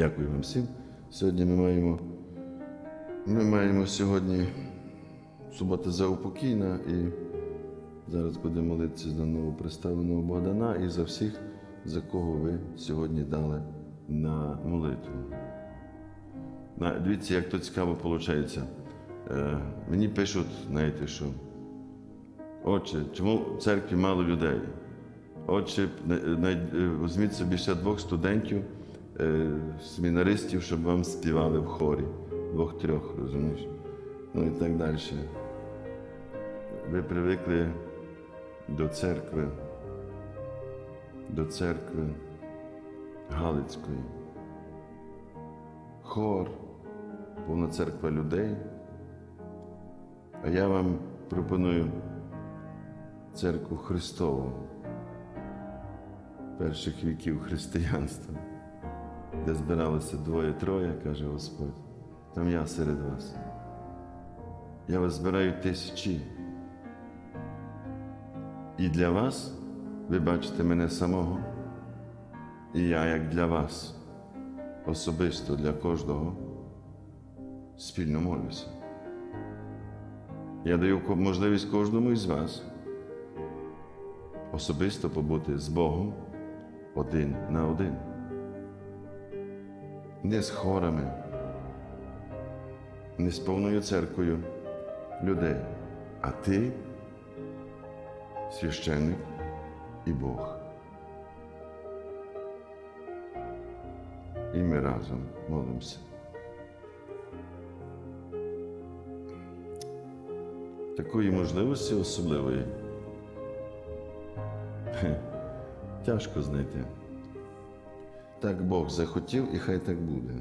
Дякую вам всім. Сьогодні ми маємо, ми маємо сьогодні субота заупокійна і зараз будемо молитися за новоприставленого Богдана і за всіх, за кого ви сьогодні дали на молитву. Дивіться, як то цікаво виходить. Е, мені пишуть, знаєте, що Отче, чому в церкві мало людей? Отче, візьміть собі ще двох студентів, семінаристів, щоб вам співали в хорі. Двох-трьох, розумієш? Ну і так далі. Ви привикли до церкви, до церкви Галицької. Хор, повна церква людей. А я вам пропоную церкву Христову перших віків християнства, де збиралося двоє-троє, каже Господь, там я серед вас. Я вас збираю тисячі. І для вас ви бачите мене самого, і я, як для вас, особисто для кожного, спільно молюся. Я даю можливість кожному із вас особисто побути з Богом один на один. Не з хорами, не з повною церквою людей, а ти, священник і Бог. І ми разом молимося. Такої можливості особливої. Тяжко знайти. Так Бог захотів, і хай так буде.